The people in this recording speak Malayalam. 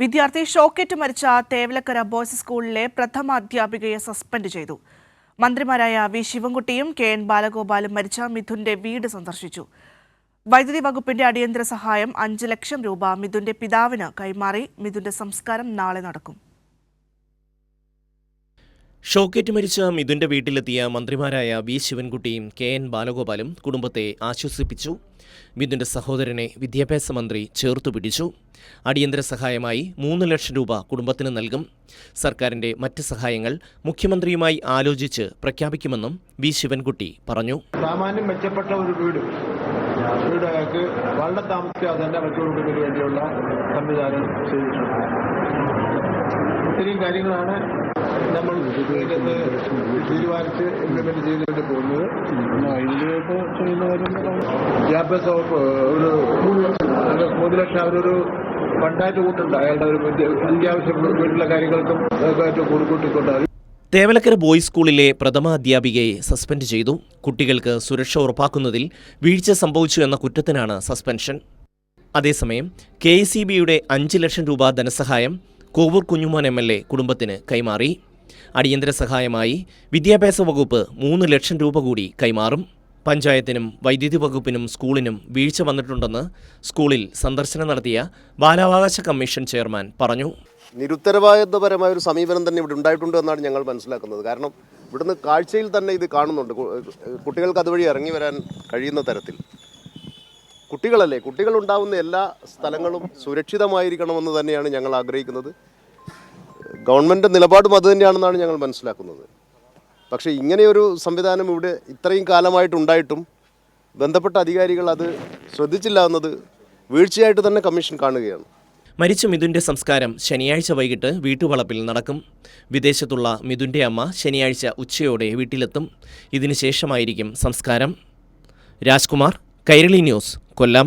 വിദ്യാർത്ഥി ഷോക്കേറ്റ് മരിച്ച തേവലക്കര ബോയ്സ് സ്കൂളിലെ പ്രഥമ അധ്യാപികയെ സസ്പെൻഡ് ചെയ്തു. മന്ത്രിമാരായ വി ശിവൻകുട്ടിയും കെ എൻ ബാലഗോപാലും മരിച്ച മിഥുന്റെ വീട് സന്ദർശിച്ചു. വൈദ്യുതി വകുപ്പിന്റെ അടിയന്തര സഹായം അഞ്ച് ലക്ഷം രൂപ മിഥുന്റെ പിതാവിന് കൈമാറി മിഥുന്റെ സംസ്കാരം നാളെ നടക്കും. ഷോക്കേറ്റ് മരിച്ച മിഥുന്റെ വീട്ടിലെത്തിയ മന്ത്രിമാരായ വി ശിവൻകുട്ടിയും കെ എൻ ബാലഗോപാലും കുടുംബത്തെ ആശ്വസിപ്പിച്ചു. മിഥുന്റെ സഹോദരനെ വിദ്യാഭ്യാസ മന്ത്രി ചേർത്തു പിടിച്ചു. അടിയന്തര സഹായമായി മൂന്ന് ലക്ഷം രൂപ കുടുംബത്തിന് നൽകും. സർക്കാരിന്റെ മറ്റ് സഹായങ്ങൾ മുഖ്യമന്ത്രിയുമായി ആലോചിച്ച് പ്രഖ്യാപിക്കുമെന്നും വി ശിവൻകുട്ടി പറഞ്ഞു. സാമാന്യം മെച്ചപ്പെട്ട ഒരു വീട്. വീട് വളരെ താമസിക്കാതെ തന്നെ വെച്ചുകൊടുക്കുന്നതിന് വേണ്ടിയുള്ള സംവിധാനം ചെയ്തിട്ടുണ്ട്. ഇത്രയും കാര്യങ്ങളാണ് നമ്മൾ തീരുമാനിച്ച് ഇംപ്ലിമെന്റ് ചെയ്തു വേണ്ടി പോകുന്നത് വിദ്യാഭ്യാസ വകുപ്പ് ഒരു മൂന്ന് ലക്ഷം അവരൊരു ഫണ്ടായിട്ട് കൂട്ടുണ്ട് അയാളുടെ ഒരു അത്യാവശ്യം വീട്ടിലെ കാര്യങ്ങൾക്കും അതൊക്കെ കൂടിക്കൂട്ടിക്കൊണ്ട് തേവലക്കര ബോയ്സ് സ്കൂളിലെ പ്രഥമ അധ്യാപികയെ സസ്പെൻഡ് ചെയ്തു. കുട്ടികൾക്ക് സുരക്ഷ ഉറപ്പാക്കുന്നതിൽ വീഴ്ച സംഭവിച്ചു എന്ന കുറ്റത്തിനാണ് സസ്പെൻഷൻ. അതേസമയം കെ എസ് ഇ ബിയുടെ അഞ്ച് ലക്ഷം രൂപ ധനസഹായം Kovoor Kunjumon M L A കുടുംബത്തിന് കൈമാറി. അടിയന്തര സഹായമായി വിദ്യാഭ്യാസ വകുപ്പ് മൂന്ന് ലക്ഷം രൂപ കൂടി കൈമാറും. പഞ്ചായത്തിനും വൈദ്യുതി വകുപ്പിനും സ്കൂളിനും വീഴ്ച വന്നിട്ടുണ്ടെന്ന് സ്കൂളിൽ സന്ദർശനം നടത്തിയ ബാലാവകാശ കമ്മീഷൻ ചെയർമാൻ പറഞ്ഞു. നിരുത്തരവാദിത്വപരമായ ഒരു സമീപനം തന്നെ ഇവിടെ ഉണ്ടായിട്ടുണ്ട് എന്നാണ് ഞങ്ങൾ മനസ്സിലാക്കുന്നത്. കാരണം ഇവിടുന്ന് കാഴ്ചയിൽ തന്നെ ഇത് കാണുന്നുണ്ട്. കുട്ടികൾക്ക് അതുവഴി ഇറങ്ങി വരാൻ കഴിയുന്ന തരത്തിൽ. കുട്ടികളല്ലേ? കുട്ടികൾ ഉണ്ടാവുന്ന എല്ലാ സ്ഥലങ്ങളും സുരക്ഷിതമായിരിക്കണമെന്ന് തന്നെയാണ് ഞങ്ങൾ ആഗ്രഹിക്കുന്നത്. ഗവൺമെന്റ് നിലപാടും അതുതന്നെയാണെന്നാണ് ഞങ്ങൾ മനസ്സിലാക്കുന്നത്. പക്ഷേ ഇങ്ങനെയൊരു സംവിധാനം ഇവിടെ ഇത്രയും കാലമായിട്ടുണ്ടായിട്ടും ബന്ധപ്പെട്ട അധികാരികൾ അത് ശ്രദ്ധിച്ചില്ല എന്നത് വീഴ്ചയായിട്ട് തന്നെ കമ്മീഷൻ കാണുകയാണ്. മരിച്ച മിഥുന്റെ സംസ്കാരം ശനിയാഴ്ച വൈകിട്ട് വീട്ടുവളപ്പിൽ നടക്കും. വിദേശത്തുള്ള മിഥുന്റെ അമ്മ ശനിയാഴ്ച ഉച്ചയോടെ വീട്ടിലെത്തും. ഇതിനുശേഷമായിരിക്കും സംസ്കാരം. രാജ്കുമാർ കൈരളി ന്യൂസ് കൊല്ലം.